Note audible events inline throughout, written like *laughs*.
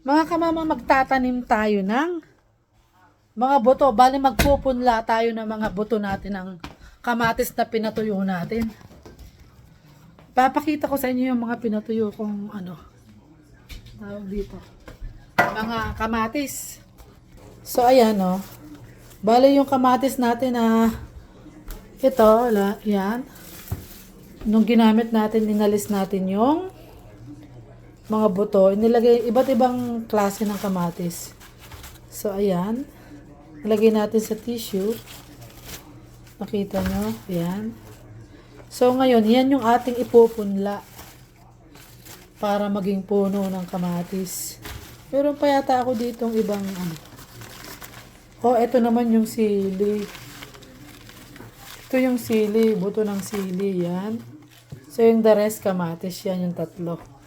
Mga kamama, magtatanim tayo ng mga buto. Bali, magpupunla tayo ng mga buto natin ng kamatis na pinatuyo natin. Papakita ko sa inyo yung mga pinatuyo kong ano, tawag dito. Mga kamatis. So, ayan, oh. Bali, yung kamatis natin na ito, la, yan. Nung ginamit natin, inalis natin yung mga buto. Inilagay iba't ibang klase ng kamatis. So, ayan. Nilagay natin sa tissue. Makita nyo. Ayan. So, ngayon, yan yung ating ipupunla para maging puno ng kamatis. Meron pa yata ako ditong ibang ano. Oh, ito naman yung sili. Ito yung sili, buto ng sili, yan. So, yung the rest, kamatis, yan yung tatlo.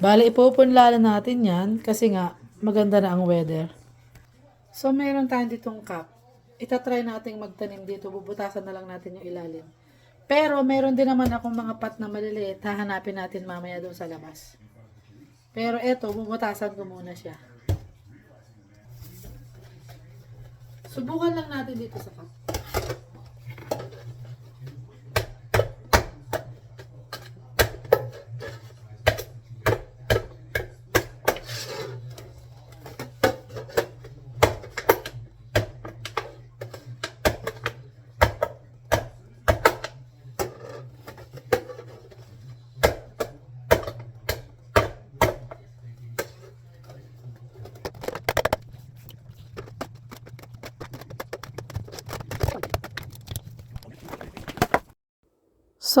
Bali, ipupunla na natin yan kasi nga, maganda na ang weather. So, meron tayong ditong cup. Itatry nating magtanim dito. Bubutasan na lang natin yung ilalim. Pero, meron din naman akong mga pat na maliliit. Hahanapin natin mamaya doon sa labas. Pero, eto, bubutasan ko muna siya. Subukan lang natin dito sa cup.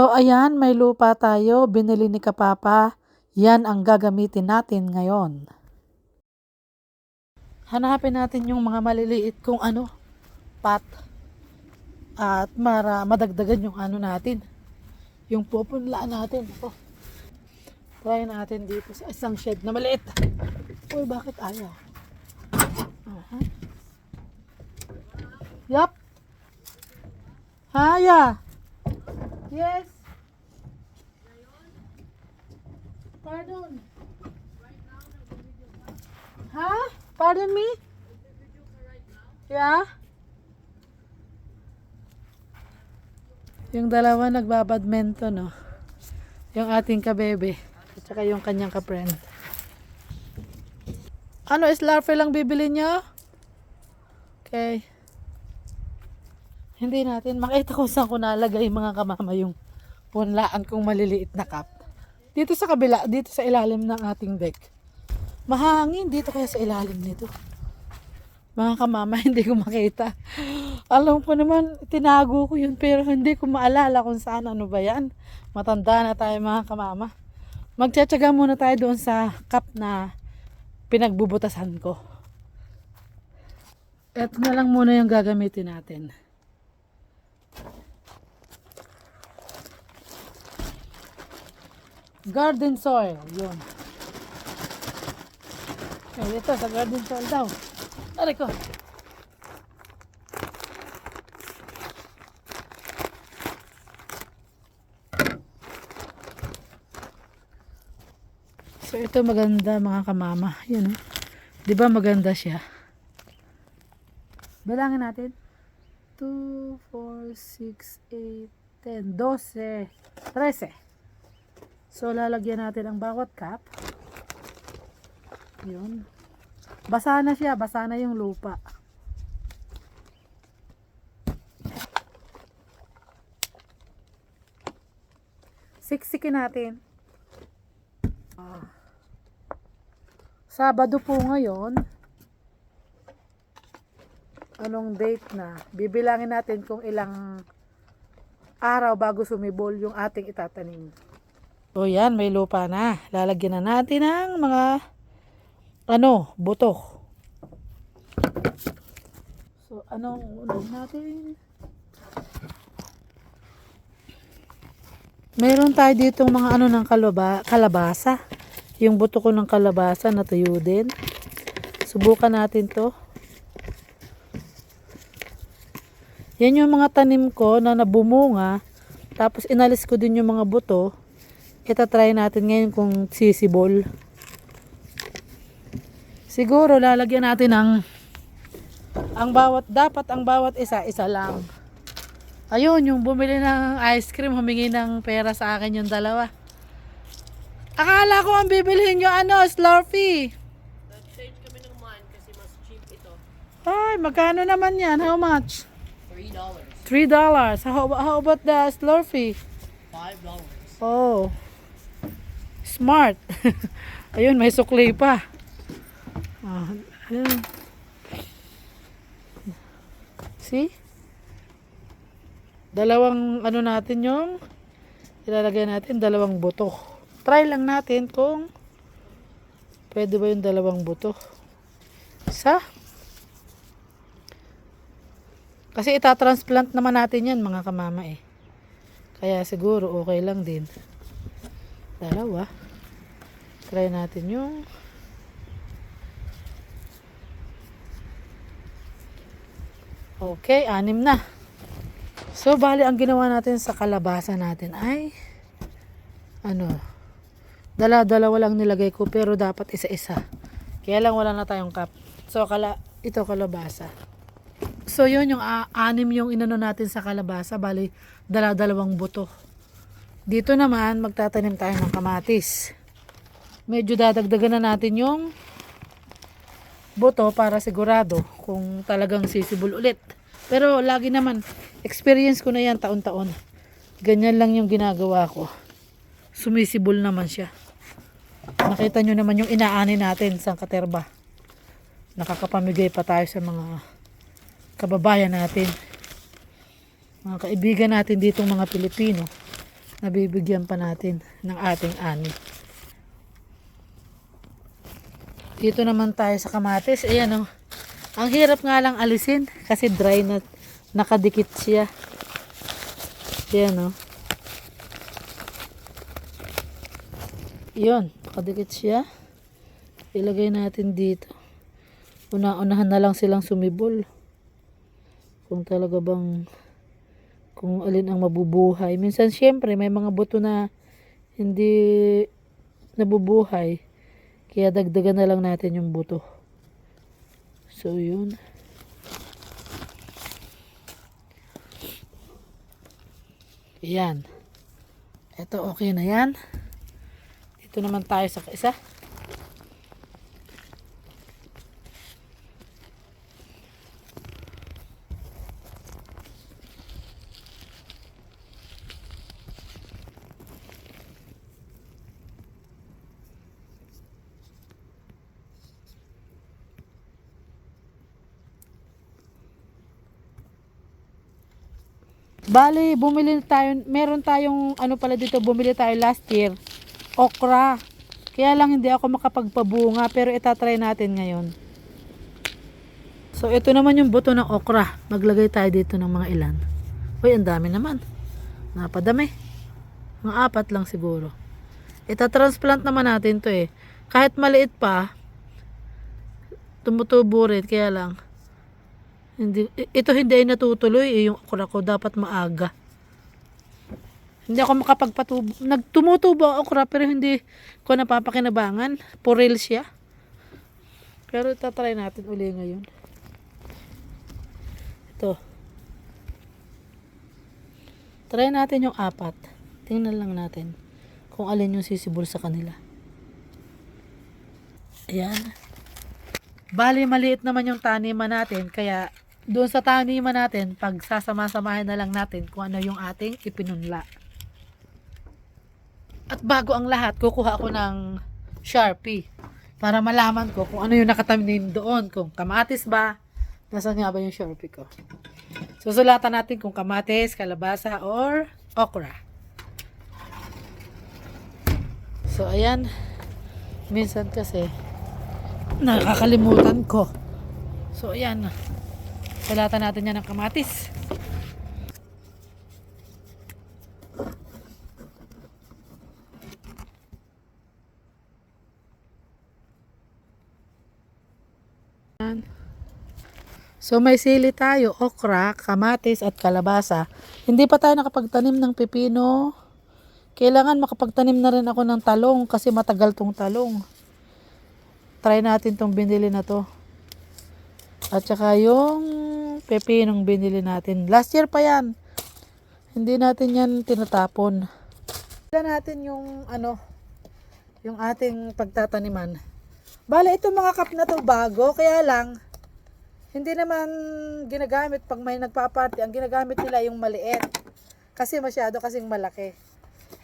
So, ayan, may lupa tayo. Binili ni Kapapa. Yan ang gagamitin natin ngayon. Hanapin natin yung mga maliliit kung ano, pat. At mara, madagdagan yung ano natin. Yung pupunlaan natin. Ito. Try natin dito sa isang shed na maliit. Uy, bakit ayaw? Aha. Yup. Haya. Yes. Pardon. Ha? Pardon me? Yeah? Yung dalawa nagbabadminton, no? Yung ating kabebe. At saka yung kanyang ka-friend. Ano, Slarfe lang bibili nyo? Okay. Hindi natin makita kung saan ko nalagay mga kamama yung punlaan kong maliliit na cup. Dito sa kabila, dito sa ilalim ng ating deck. Mahangin dito kaya sa ilalim nito. Mga kamama, *laughs* hindi ko makita. Alam ko naman, tinago ko yun pero hindi ko maalala kung saan ano ba yan. Matanda na tayo mga kamama. Magtsatsaga muna tayo doon sa cup na pinagbubutasan ko. Ito na lang muna yung gagamitin natin. Garden soil. Yun. Eh, ito, sa garden soil daw. Aray ko. So, ito maganda mga kamama. Yan, oh. Di ba maganda siya? Bilangin natin. 2, 4, 6, 8, 10, 12, 13. So, lalagyan natin ang bawat cup. Yun. Basa na siya. Basa na yung lupa. Siksikin natin. Ah. Sabado po ngayon. Anong date na? Bibilangin natin kung ilang araw bago sumibol yung ating itatanim. So yan, may lupa na. Lalagyan na natin ng mga ano, buto. So anong ulam natin? Meron tayo ditong mga ano ng kalaba, kalabasa. Yung buto ko ng kalabasa natuyo din. Subukan natin to. Yan yung mga tanim ko na nabumunga. Tapos inalis ko din yung mga buto. Ito try natin ngayon kung sisibol. Siguro lalagyan natin ng ang bawat dapat ang bawat isa isa lang. Ayun, yung bumili ng ice cream, humingi ng pera sa akin yung dalawa. Akala ko ang bibilihin nyo ano, Slurpee. Nag-change kami ng man kasi mas cheap ito. Ay, magkano naman yan? How much? $3. Three dollars. How, how about the Slurpee? $5. Oh. Smart. *laughs* Ayun, may sukli pa. Ah, ayun. See? Dalawang ano natin yung ilalagay natin dalawang buto. Try lang natin kung pwede ba yung dalawang buto. Isa. Kasi itatransplant naman natin yan mga kamama eh. Kaya siguro okay lang din. Dalawa. Try natin yung Okay, anim na. So, bali, ang ginawa natin sa kalabasa natin ay ano, dala-dalawa lang nilagay ko pero dapat isa-isa. Kaya lang wala na tayong cup. So, kala, ito kalabasa. So, yun yung ah, anim yung inano natin sa kalabasa. Bali, dala-dalawang buto. Dito naman, magtatanim tayo ng kamatis. Medyo dadagdagan na natin yung buto para sigurado kung talagang sisibol ulit. Pero lagi naman, experience ko na yan taon-taon. Ganyan lang yung ginagawa ko. Sumisibol naman siya. Nakita nyo naman yung inaani natin sa katerba. Nakakapamigay pa tayo sa mga kababayan natin. Mga kaibigan natin ditong mga Pilipino. Nabibigyan pa natin ng ating ani. Dito naman tayo sa kamatis. Ayan oh. Ang hirap nga lang alisin kasi dry na nakadikit siya. Ayan oh. Yun, nakadikit siya. Ilagay natin dito. Una-unahan na lang silang sumibol. Kung talaga bang kung alin ang mabubuhay. Minsan syempre may mga buto na hindi nabubuhay. Kaya dagdagan na lang natin yung buto. So, yun. Yan. Ito, okay na yan. Dito naman tayo sa isa. Bali, bumili tayo, meron tayong ano pala dito, bumili tayo last year, okra. Kaya lang hindi ako makapagpabunga, pero itatry natin ngayon. So, ito naman yung buto ng okra. Maglagay tayo dito ng mga ilan. Uy, ang dami naman. Napadami. Mga apat lang siguro. Itatransplant naman natin to eh. Kahit maliit pa, tumutubo rin. Kaya lang, hindi, ito hindi ay natutuloy eh, yung okra ko dapat maaga. Hindi ako makapagpatubo. Nagtumutubo ang okra pero hindi ko napapakinabangan. Puril siya. Pero tatry natin uli ngayon. Ito. Try natin yung apat. Tingnan lang natin kung alin yung sisibol sa kanila. Ayan. Bali, maliit naman yung taniman natin, kaya doon sa taniman natin, pag sasama-samahin na lang natin kung ano yung ating ipinunla. At bago ang lahat, kukuha ako ng Sharpie para malaman ko kung ano yung nakatanim doon, kung kamatis ba, nasaan nga ba yung Sharpie ko. Susulatan natin kung kamatis, kalabasa, or okra. So, ayan. Minsan kasi, nakakalimutan ko. So, ayan. Sulatan natin yan ng kamatis. So may sili tayo, okra, kamatis at kalabasa. Hindi pa tayo nakapagtanim ng pipino. Kailangan makapagtanim na rin ako ng talong kasi matagal tong talong. try natin tong binili na to. At saka yung pepinong binili natin. Last year pa yan. Hindi natin yan tinatapon. Tignan natin yung ano, yung ating pagtataniman. Bale, itong mga cup na to bago, kaya lang, hindi naman ginagamit pag may nagpa-party. Ang ginagamit nila yung maliit. Kasi masyado kasing malaki.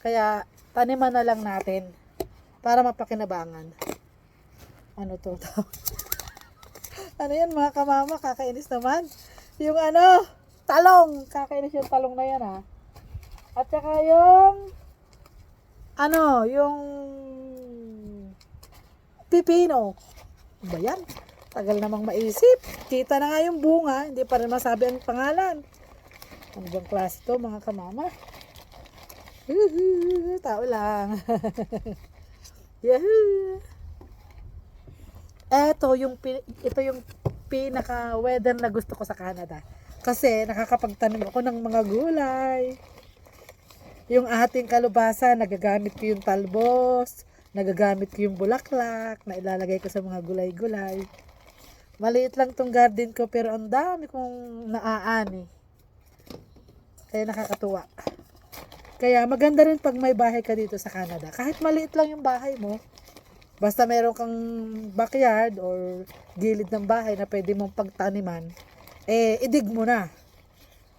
Kaya, taniman na lang natin para mapakinabangan. Ano to? *laughs* ano yan mga kamama? Kakainis naman. Yung ano, talong. Kakainis yung talong na yan ha. At saka yung, ano, yung pipino. Ano Ba yan? Tagal namang maisip. Kita na nga yung bunga, hindi pa rin masabi ang pangalan. Ano bang klase to mga kamama? Tao lang. *laughs* Yahoo! Eto yung ito yung pinaka weather na gusto ko sa Canada. Kasi nakakapagtanim ako ng mga gulay. Yung ating kalubasa, nagagamit ko yung talbos, nagagamit ko yung bulaklak, na ilalagay ko sa mga gulay-gulay. Maliit lang tong garden ko pero ang dami kong naaani. Kaya nakakatuwa. Kaya maganda rin pag may bahay ka dito sa Canada. Kahit maliit lang yung bahay mo, basta meron kang backyard or gilid ng bahay na pwede mong pagtaniman, eh, idig mo na.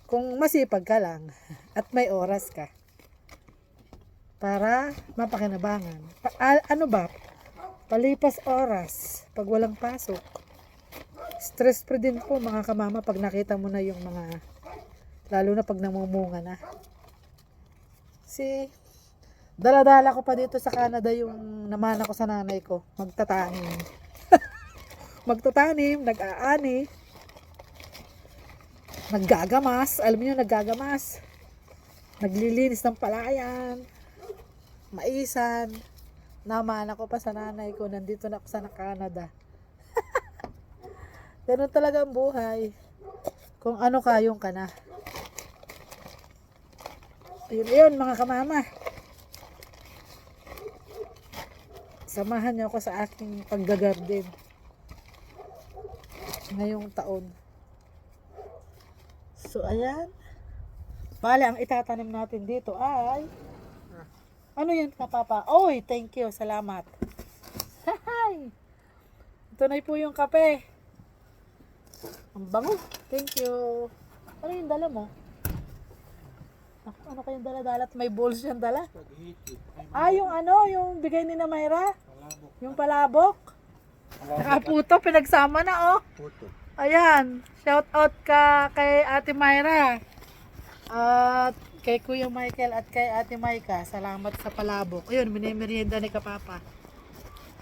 Kung masipag ka lang *laughs* at may oras ka. Para mapakinabangan. Pa- a- ano ba? Palipas oras pag walang pasok. Stress free din po mga kamama pag nakita mo na yung mga lalo na pag namumunga na. Si Daladala ko pa dito sa Canada yung naman ako sa nanay ko. Magtatanim. *laughs* Magtatanim, nag-aani. Naggagamas. Alam niyo, naggagamas. Naglilinis ng palayan. Maisan. Naman ako pa sa nanay ko. Nandito na ako sa Canada. *laughs* Ganun talaga ang buhay. Kung ano kayong ka na. Yun, yun mga kamama. Samahan niyo ako sa aking paggagarden. Ngayong taon. So, ayan. Bale, ang itatanim natin dito ay... Ano yan, kapapa? Oy, thank you. Salamat. Hi! Ito na po yung kape. Ang bango. Thank you. Ano yung dala mo? Ako, ano kayong dala-dala at may balls yung dala? Ah, yung ano, yung bigay ni na Mayra? Yung palabok? Nakaputo, pinagsama na oh. Ayan, shout out ka kay Ate Mayra. At kay Kuya Michael at kay Ate Maika. Salamat sa palabok. Ayun, minimerienda ni Kapapa.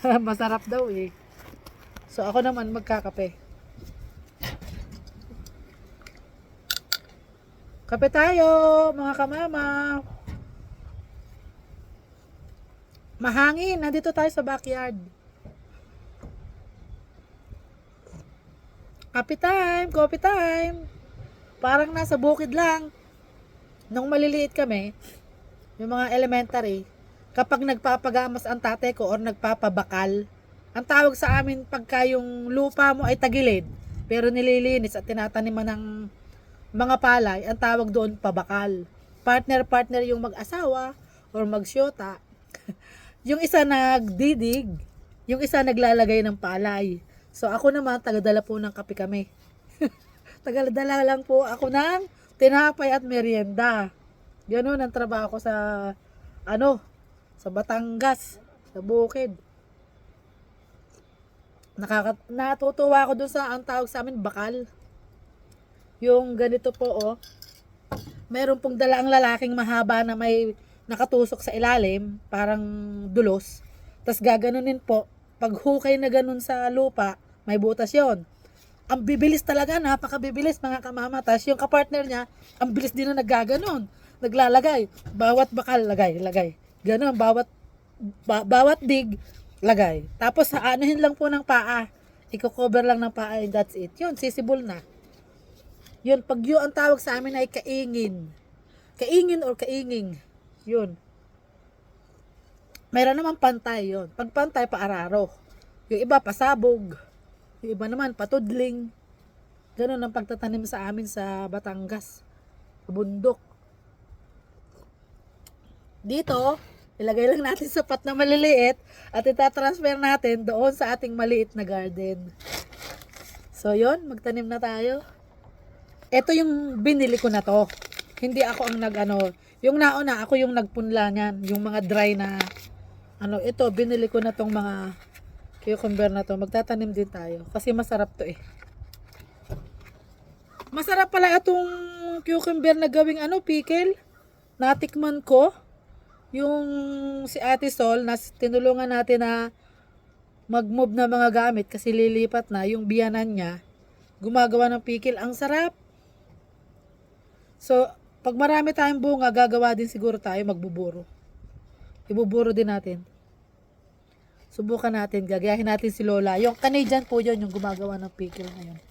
*laughs* Masarap daw eh. So ako naman magkakape. Kape tayo, mga kamama. Mahangin, nandito tayo sa backyard. Coffee time, coffee time. Parang nasa bukid lang. Nung maliliit kami, yung mga elementary, kapag nagpapagamas ang tatay ko or nagpapabakal, ang tawag sa amin pagka yung lupa mo ay tagilid, pero nililinis at tinataniman ng mga palay, ang tawag doon pabakal. Partner-partner yung mag-asawa or magsyota. *laughs* yung isa nagdidig, yung isa naglalagay ng palay. So ako naman, tagadala po ng kape kami. *laughs* tagadala lang po ako ng tinapay at merienda. Ganun ang trabaho ko sa, ano, sa Batangas, sa Bukid. Nakaka, natutuwa ako dun sa, ang tawag sa amin, bakal. Yung ganito po, oh. Meron pong dala ang lalaking mahaba na may nakatusok sa ilalim, parang dulos. Tapos gaganunin po, pag hukay na ganun sa lupa, may butas yon. Ang bibilis talaga, napakabibilis mga kamama. Tapos yung kapartner niya, ang bilis din na naggaganon. Naglalagay. Bawat bakal, lagay, lagay. Ganon, bawat, ba- bawat dig, lagay. Tapos anuhin lang po ng paa. Iko-cover lang ng paa and that's it. Yun, sisibol na. Yun, pag yun ang tawag sa amin ay kaingin. Kaingin or kainging. Yun. Meron naman pantay yun. Pag pantay, paararo. Yung iba pasabog. Yung iba naman patudling. Ganun ang pagtatanim sa amin sa Batangas. Bundok. Dito, ilagay lang natin sa pot na maliliit at itatransfer natin doon sa ating maliit na garden. So, yon magtanim na tayo. Ito yung binili ko na to. Hindi ako ang nag ano, yung nauna ako yung nagpunla niyan, yung mga dry na ano, ito binili ko na tong mga cucumber na to. Magtatanim din tayo kasi masarap to eh. Masarap pala itong cucumber na gawing ano, pickle. Natikman ko yung si Ate Sol na tinulungan natin na mag-move na mga gamit kasi lilipat na yung biyanan niya gumagawa ng pickle ang sarap so pag marami tayong bunga gagawa din siguro tayo magbuburo. Ibuburo din natin. Subukan natin gagayahin natin si Lola. Yung Canadian po yun yung gumagawa ng pickle ngayon.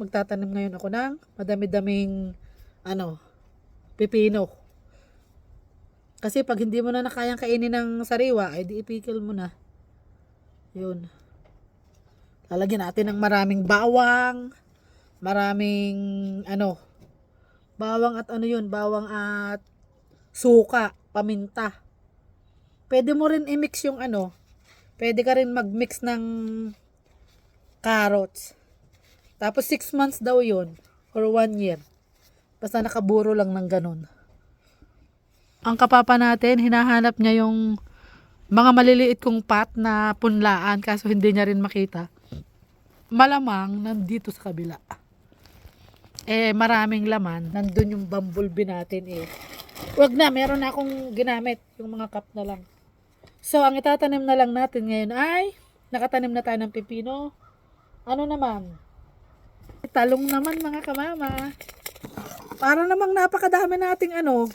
Magtatanim ngayon ako ng madami-daming ano pipino. Kasi pag hindi mo na nakayang kainin ng sariwa, ay di ipikil mo na. Yun. Lalagyan natin ng maraming bawang, maraming ano, bawang at ano yun, bawang at suka, paminta. Pwede mo rin i-mix yung ano, pwede ka rin mag-mix ng carrots. Tapos 6 months daw yun, or 1 year. Basta nakaburo lang ng ganun ang kapapa natin, hinahanap niya yung mga maliliit kong pat na punlaan kaso hindi niya rin makita. Malamang nandito sa kabila. Eh, maraming laman. Nandun yung bumblebee natin eh. Wag na, meron na akong ginamit. Yung mga cup na lang. So, ang itatanim na lang natin ngayon ay nakatanim na tayo ng pipino. Ano naman? Talong naman mga kamama. Para namang napakadami nating ano,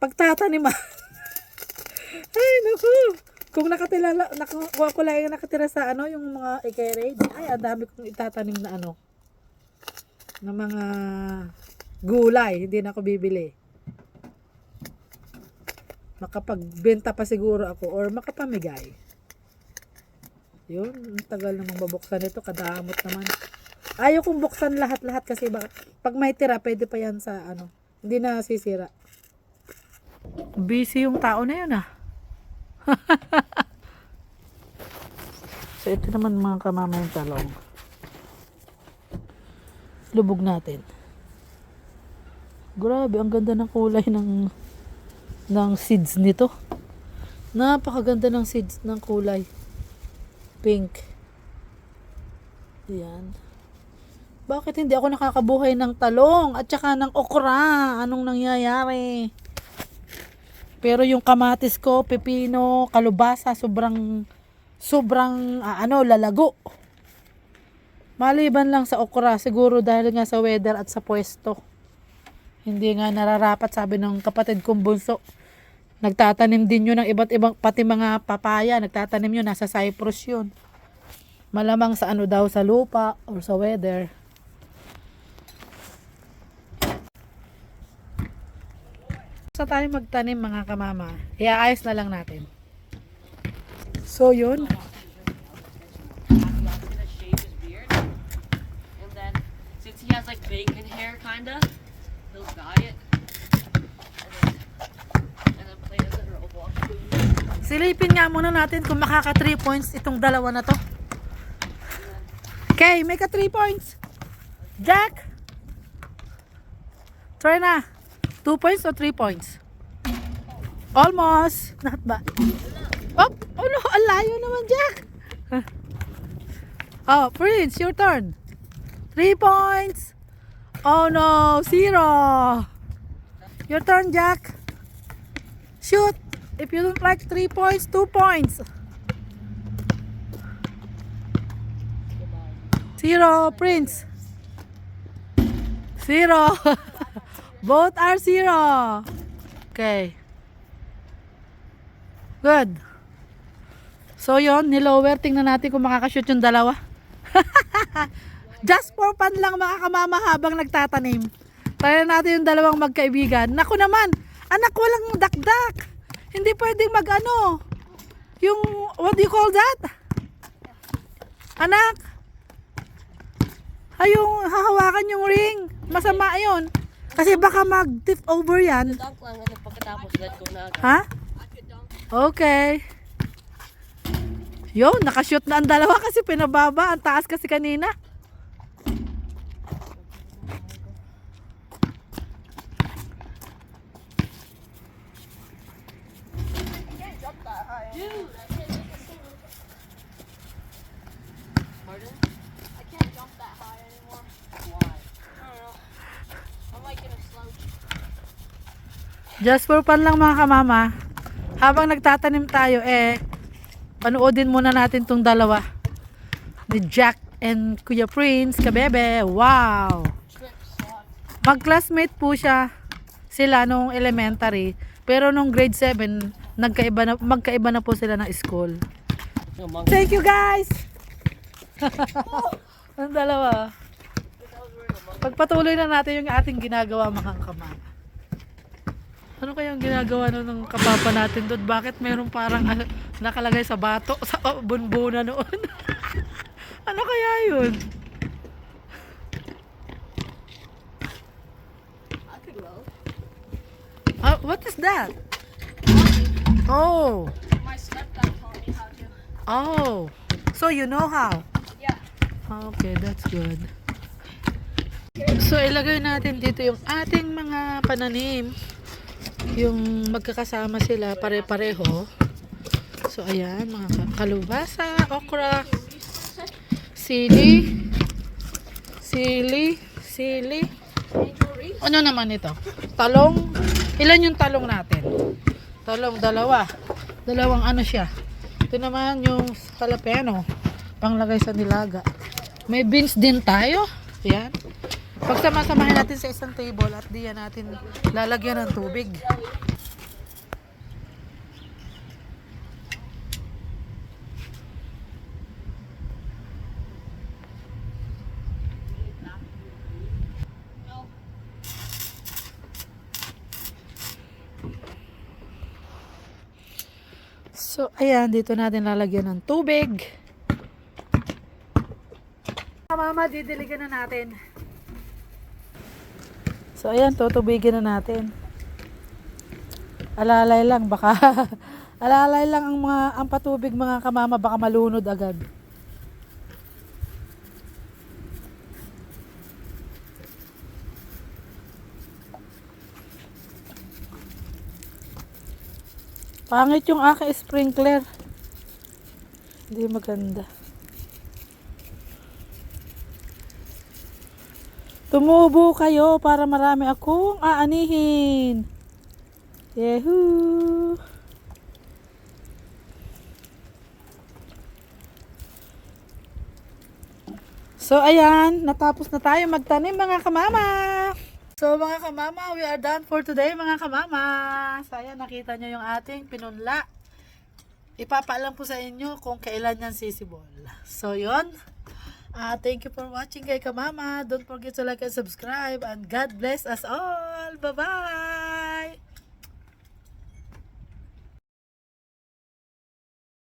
pagtatanim ah. *laughs* ay, naku. Kung nakatilala, nakuha ko lang yung nakatira sa ano, yung mga ikerade, ay, ang dami kong itatanim na ano, na mga gulay, hindi na ako bibili. Makapagbenta pa siguro ako or makapamigay. Yun, ang tagal namang babuksan ito, kadamot naman. Ayaw kong buksan lahat-lahat kasi baka, pag may tira, pwede pa yan sa ano, hindi na sisira. Busy yung tao na yun ah. *laughs* so ito naman mga kamama yung talong. Lubog natin. Grabe, ang ganda ng kulay ng ng seeds nito. Napakaganda ng seeds ng kulay. Pink. Yan. Bakit hindi ako nakakabuhay ng talong at saka ng okra? Anong nangyayari? Pero yung kamatis ko, pepino, kalubasa, sobrang sobrang ah, ano, lalago. Maliban lang sa okra, siguro dahil nga sa weather at sa pwesto. Hindi nga nararapat, sabi ng kapatid kong bunso. Nagtatanim din yun ng iba't ibang, pati mga papaya, nagtatanim yun, nasa Cyprus yun. Malamang sa ano daw, sa lupa or sa weather. Sa tayo magtanim mga kamama, iaayos na lang natin. So yun, like bacon hair kinda, he'll dye it. Silipin nga muna natin kung makaka 3 points itong dalawa na to. Okay, make a 3 points. Jack! Try na. 2 points or 3 points? Almost. Not bad. Oh, oh no, ang layo naman, Jack. *laughs* Oh, Prince, your turn. 3 points. Oh no, zero. Your turn, Jack. Shoot. If you don't like 3 points, 2 points. Zero, Prince. Zero. *laughs* Both are zero. Okay. Good. So yon, nilower. Tingnan natin kung makakashoot yung dalawa. *laughs* Just for fun lang mga kamama habang nagtatanim. Try natin yung dalawang magkaibigan. Naku naman, anak walang dakdak. Hindi pwedeng mag ano. Yung, what do you call that? Anak? Ay, yung hahawakan yung ring. Masama yun. Kasi baka mag-tip over yan. Then pagkatapos let go na agad. Ha? Okay. Yo, nakashoot na ang dalawa kasi pinababa. Ang taas kasi kanina. Just for fun lang mga kamama. Habang nagtatanim tayo, eh, panoodin muna natin tong dalawa. Ni Jack and Kuya Prince, kabebe. Wow! Mag-classmate po siya sila nung elementary. Pero nung grade 7, nagkaiba na, magkaiba na po sila ng school. Thank you guys! *laughs* Ang dalawa. Pagpatuloy na natin yung ating ginagawa mga kamama. Ano kaya ang ginagawa nun ng kapapa natin doon? Bakit meron parang ano, nakalagay sa bato, *laughs* sa oh, bunbuna noon? *laughs* ano kaya yun? Ah, what is that? Oh, My stepdad taught me how to. oh. So you know how? Yeah. Okay, that's good. So, ilagay natin dito yung ating mga pananim. Yung magkakasama sila, pare-pareho. So, ayan, mga ka- kalubasa, okra, sili, sili, sili. Ano naman ito? Talong. Ilan yung talong natin? Talong, dalawa. Dalawang ano siya. Ito naman yung jalapeno. Panglagay sa nilaga. May beans din tayo. Yan. Pagsama-samahin natin sa isang table at diyan natin lalagyan ng tubig. So, ayan, dito natin lalagyan ng tubig. Mama, didiligan na natin. So, ayan, tutubigin na natin. Alalay lang, baka *laughs* alalay lang ang mga ang patubig mga kamama, baka malunod agad. Pangit yung aking sprinkler. Hindi maganda. Tumubo kayo para marami akong aanihin. Yehoo! So ayan, natapos na tayo magtanim mga kamama. So mga kamama, we are done for today mga kamama. So ayan, nakita nyo yung ating pinunla. Ipapaalam po sa inyo kung kailan yan sisibol. So yun. Ah, thank you for watching kay kamama. Don't forget to like and subscribe. And God bless us all. Bye-bye!